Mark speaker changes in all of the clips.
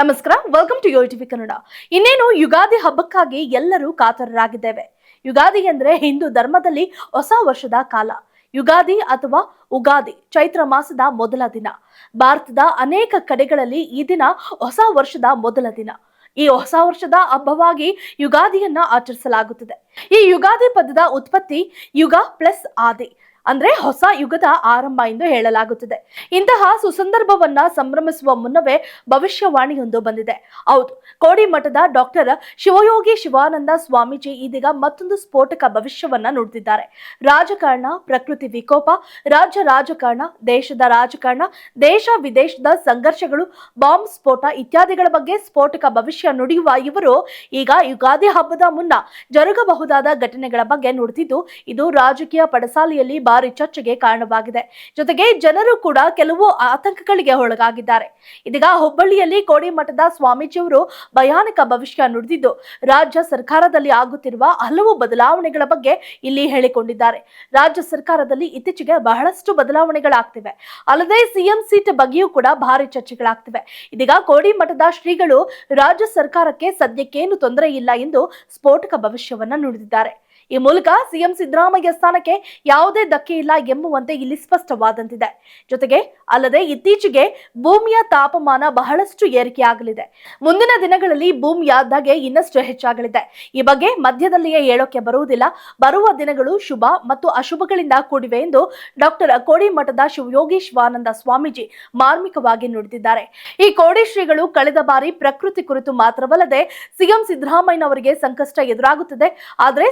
Speaker 1: ನಮಸ್ಕಾರ welcome to Yo TV Kannada ಇನ್ನೇನು ಯುಗಾದಿ ಹಬ್ಬಕ್ಕಾಗಿ ಎಲ್ಲರೂ ಕಾತರರಾಗಿದ್ದೇವೆ. ಯುಗಾದಿ ಅಂದ್ರೆ ಹಿಂದೂ ಧರ್ಮದಲ್ಲಿ ಹೊಸ ವರ್ಷದ ಕಾಲ. ಯುಗಾದಿ ಅಥವಾ ಉಗಾದಿ, ಚೈತ್ರ ಮಾಸದ ಮೊದಲ ದಿನ. ಭಾರತದ ಅನೇಕ ಕಡೆಗಳಲ್ಲಿ ಈ ದಿನ ಹೊಸ ವರ್ಷದ ಮೊದಲ ದಿನ. ಈ ಹೊಸ ವರ್ಷದ ಹಬ್ಬವಾಗಿ ಯುಗಾದಿಯನ್ನ ಆಚರಿಸಲಾಗುತ್ತದೆ. ಈ ಯುಗಾದಿ ಪದದ ಉತ್ಪತ್ತಿ ಯುಗ ಪ್ಲಸ್ ಆದಿ. ಅಂದ್ರೆ ಹೊಸ ಯುಗದ ಆರಂಭ ಎಂದು ಹೇಳಲಾಗುತ್ತದೆ. ಇಂತಹ ಸುಸಂದರ್ಭವನ್ನ ಸಂಭ್ರಮಿಸುವ ಮುನ್ನವೇ ಭವಿಷ್ಯವಾಣಿಯೊಂದು ಬಂದಿದೆ. ಹೌದು ಕೋಡಿ ಮಠದ ಡಾಕ್ಟರ್ ಶಿವಯೋಗಿ ಶಿವಾನಂದ ಸ್ವಾಮೀಜಿ ಇದೀಗ ಮತ್ತೊಂದು ಸ್ಫೋಟಕ ಭವಿಷ್ಯವನ್ನ ನುಡಿದಿದ್ದಾರೆ. ರಾಜಕಾರಣ, ಪ್ರಕೃತಿ ವಿಕೋಪ, ರಾಜ್ಯ ರಾಜಕಾರಣ, ದೇಶದ ರಾಜಕಾರಣ, ದೇಶ ವಿದೇಶದ ಸಂಘರ್ಷಗಳು, ಬಾಂಬ್ ಸ್ಫೋಟ ಇತ್ಯಾದಿಗಳ ಬಗ್ಗೆ ಸ್ಫೋಟಕ ಭವಿಷ್ಯ ನುಡಿಯುವ ಇವರು ಈಗ ಯುಗಾದಿ ಹಬ್ಬದ ಮುನ್ನ ಜರುಗಬಹುದಾದ ಘಟನೆಗಳ ಬಗ್ಗೆ ನುಡಿದಿದ್ದು, ಇದು ರಾಜಕೀಯ ಪಡಸಾಲೆಯಲ್ಲಿ ಭಾರಿ ಚರ್ಚೆಗೆ ಕಾರಣವಾಗಿದೆ. ಜೊತೆಗೆ ಜನರು ಕೂಡ ಕೆಲವು ಆತಂಕಗಳಿಗೆ ಒಳಗಾಗಿದ್ದಾರೆ. ಇದೀಗ ಹುಬ್ಬಳ್ಳಿಯಲ್ಲಿ ಕೋಡಿಮಠದ ಸ್ವಾಮೀಜಿಯವರು ಭಯಾನಕ ಭವಿಷ್ಯ ನುಡಿದಿದ್ದು, ರಾಜ್ಯ ಸರ್ಕಾರದಲ್ಲಿ ಆಗುತ್ತಿರುವ ಹಲವು ಬದಲಾವಣೆಗಳ ಬಗ್ಗೆ ಇಲ್ಲಿ ಹೇಳಿಕೊಂಡಿದ್ದಾರೆ. ರಾಜ್ಯ ಸರ್ಕಾರದಲ್ಲಿ ಇತ್ತೀಚೆಗೆ ಬಹಳಷ್ಟು ಬದಲಾವಣೆಗಳಾಗ್ತಿವೆ. ಅಲ್ಲದೆ ಸಿಎಂ ಸೀಟ್ ಬಗ್ಗೆಯೂ ಕೂಡ ಭಾರಿ ಚರ್ಚೆಗಳಾಗ್ತಿವೆ. ಇದೀಗ ಕೋಡಿಮಠದ ಶ್ರೀಗಳು ರಾಜ್ಯ ಸರ್ಕಾರಕ್ಕೆ ಸದ್ಯಕ್ಕೇನು ತೊಂದರೆ ಇಲ್ಲ ಎಂದು ಸ್ಫೋಟಕ ಭವಿಷ್ಯವನ್ನ ನುಡಿದಿದ್ದಾರೆ. ಈ ಮೂಲಕ ಸಿಎಂ ಸಿದ್ದರಾಮಯ್ಯ ಸ್ಥಾನಕ್ಕೆ ಯಾವುದೇ ಧಕ್ಕೆ ಇಲ್ಲ ಎಂಬುವಂತೆ ಇಲ್ಲಿ ಸ್ಪಷ್ಟವಾದಂತಿದೆ. ಜೊತೆಗೆ ಅಲ್ಲದೆ ಇತ್ತೀಚೆಗೆ ಭೂಮಿಯ ತಾಪಮಾನ ಬಹಳಷ್ಟು ಏರಿಕೆಯಾಗಲಿದೆ. ಮುಂದಿನ ದಿನಗಳಲ್ಲಿ ಭೂಮಿಯ ಧಗೆ ಇನ್ನಷ್ಟು ಹೆಚ್ಚಾಗಲಿದೆ. ಈ ಬಗ್ಗೆ ಮಧ್ಯದಲ್ಲಿಯೇ ಹೇಳೋಕೆ ಬರುವುದಿಲ್ಲ. ಬರುವ ದಿನಗಳು ಶುಭ ಮತ್ತು ಅಶುಭಗಳಿಂದ ಕೂಡಿವೆ ಎಂದು ಡಾಕ್ಟರ್ ಕೋಡಿಮಠದ ಶಿವಯೋಗೀಶ್ವಾನಂದ ಸ್ವಾಮೀಜಿ ಮಾರ್ಮಿಕವಾಗಿ ನುಡಿದಿದ್ದಾರೆ. ಈ ಕೋಡಿ ಶ್ರೀಗಳು ಕಳೆದ ಬಾರಿ ಪ್ರಕೃತಿ ಕುರಿತು ಮಾತ್ರವಲ್ಲದೆ ಸಿಎಂ ಸಿದ್ದರಾಮಯ್ಯನವರಿಗೆ ಸಂಕಷ್ಟ ಎದುರಾಗುತ್ತದೆ. ಆದರೆ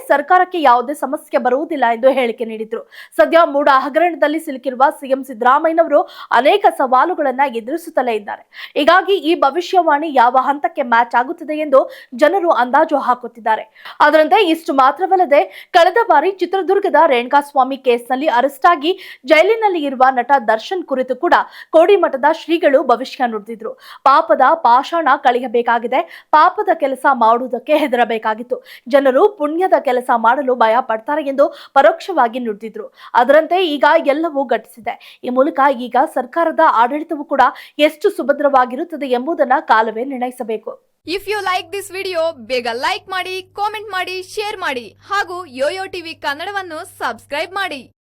Speaker 1: ಸರ್ಕಾರಕ್ಕೆ ಯಾವುದೇ ಸಮಸ್ಯೆ ಬರುವುದಿಲ್ಲ ಎಂದು ಹೇಳಿಕೆ ನೀಡಿದ್ರು. ಸದ್ಯ ಮೂಡ ಹಗರಣದಲ್ಲಿ ಸಿಲುಕಿರುವ ಸಿಎಂ ಸಿದ್ದರಾಮಯ್ಯನವರು ಅನೇಕ ಸವಾಲುಗಳನ್ನ ಎದುರಿಸುತ್ತಲೇ ಇದ್ದಾರೆ. ಹೀಗಾಗಿ ಈ ಭವಿಷ್ಯವಾಣಿ ಯಾವ ಹಂತಕ್ಕೆ ಮ್ಯಾಚ್ ಆಗುತ್ತದೆ ಎಂದು ಜನರು ಅಂದಾಜು ಹಾಕುತ್ತಿದ್ದಾರೆ. ಅದರಂತೆ ಇಷ್ಟು ಮಾತ್ರವಲ್ಲದೆ ಕಳೆದ ಬಾರಿ ಚಿತ್ರದುರ್ಗದ ರೇಣುಕಾಸ್ವಾಮಿ ಕೇಸ್ನಲ್ಲಿ ಅರೆಸ್ಟ್ ಆಗಿ ಜೈಲಿನಲ್ಲಿ ಇರುವ ನಟ ದರ್ಶನ್ ಕುರಿತು ಕೂಡ ಕೋಡಿಮಠದ ಶ್ರೀಗಳು ಭವಿಷ್ಯ ನುಡಿದಿದ್ರು. ಪಾಪದ ಪಾಷಾಣ ಕಳೆಯಬೇಕಾಗಿದೆ. ಪಾಪದ ಕೆಲಸ ಮಾಡುವುದಕ್ಕೆ ಹೆದರಬೇಕಾಗಿತ್ತು. ಜನರು ಪುಣ್ಯದ ಕೆಲಸ ಮಾಡಲು ಭಯ ಪಡ್ತಾರೆ ಎಂದು ಪರೋಕ್ಷವಾಗಿ ನುಡಿದಿದ್ರು. ಅದರಂತೆ ಈಗ ಎಲ್ಲವೂ ಘಟಿಸಿದೆ. ಈ ಮೂಲಕ ಈಗ ಸರ್ಕಾರದ ಆಡಳಿತವು ಕೂಡ ಎಷ್ಟು ಸುಭದ್ರವಾಗಿರುತ್ತದೆ ಎಂಬುದನ್ನ ಕಾಲವೇ ನಿರ್ಣಯಿಸಬೇಕು.
Speaker 2: If you like this video ಬೇಗ ಲೈಕ್ ಮಾಡಿ ಕಾಮೆಂಟ್ ಮಾಡಿ ಶೇರ್ ಮಾಡಿ ಹಾಗೂ ಯೋಯೋ ಟಿವಿ ಕನ್ನಡವನ್ನು ಸಬ್ಸ್ಕ್ರೈಬ್ ಮಾಡಿ.